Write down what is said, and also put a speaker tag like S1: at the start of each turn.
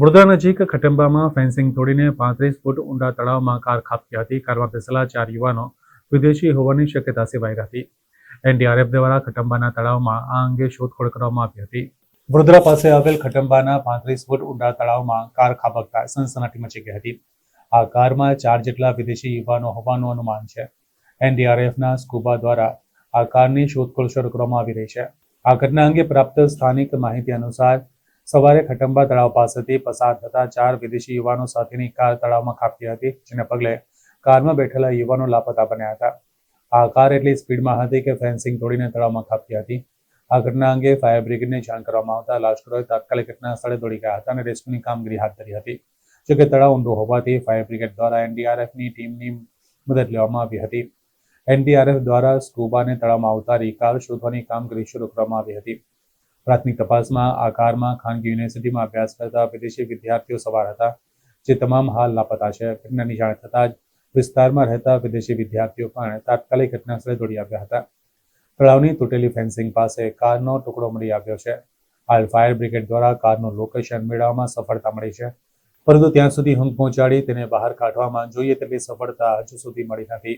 S1: વડોદરા નજીક ખટંબામાં ફેન્સિંગ તોડીને પાંત્રીસ ફૂટ ઊંડા તળાવમાં કાર ખાબકી હતી. કારમાં બેસેલા ચાર યુવાનો વિદેશી હોવાની શક્યતા સેવાઈ હતી એનડીઆરએફ દ્વારા ખટંબાના તળાવમાં આ અંગે શોધખોળ કરવામાં આવી હતી. વડોદરા પાસે આવેલ ખટંબાના પાંત્રીસ ફૂટ ઊંડા તળાવમાં કાર ખાબકતા સનસનાટી મચી ગઈ હતી. આ કારમાં ચાર જેટલા વિદેશી યુવાનો હોવાનું અનુમાન છે. એનડીઆરએફના સ્કુબા દ્વારા આ કારની શોધખોળ શરૂ કરવામાં આવી રહી છે. આ ઘટના અંગે પ્રાપ્ત સ્થાનિક માહિતી અનુસાર સવારે ખટંબા તળાવ પાસેથી પસાર થતા ચાર વિદેશી યુવાનો સાથેની કાર તળાવમાં ખાબકી હતી જેને પગલે કારમાં બેઠેલા યુવાનો લાપતા બન્યા હતા. આ કાર એટલી સ્પીડમાં હતી કે ફેન્સિંગ તોડીને તળાવમાં ખાબકી હતી. આ ઘટના અંગે ફાયર બ્રિગેડને જાણ કરવામાં આવતા લાશ્કરોએ તાત્કાલિક ઘટના સ્થળે દોડી ગયા હતા અને રેસ્ક્યુની કામગીરી હાથ ધરી હતી. જોકે તળાવ ઊંડું હોવાથી ફાયર બ્રિગેડ દ્વારા એનડીઆરએફની ટીમની મદદ લેવામાં આવી હતી. એનડીઆરએફ દ્વારા સ્કુબાને તળાવમાં ઉતારી કાર શોધવાની કામગીરી શરૂ કરવામાં આવી હતી. પ્રાથમિક તપાસમાં, આ કારમાં ખાનગી યુનિવર્સિટીમાં અભ્યાસ કરતા વિદેશી વિદ્યાર્થીઓ સવાર હતા, જે તમામ હાલ લાપતા છે. ઘટનાની જાણ થતાં જ વિસ્તારમાં રહેતા વિદેશી વિદ્યાર્થીઓ પણ તાત્કાલિક ઘટનાસ્થળે દોડી આવ્યા હતા. તળાવની તૂટેલી ફેન્સિંગ પાસે કારનો ટુકડો મળી આવ્યો છે. હાલ ફાયર બ્રિગેડ દ્વારા કારનું લોકેશન મેળવવામાં સફળતા મળી છે. પરંતુ ત્યાં સુધી હંગ પહોંચાડી તેને બહાર કાઢવામાં જોઈએ તેટલી સફળતા હજુ સુધી મળી નથી.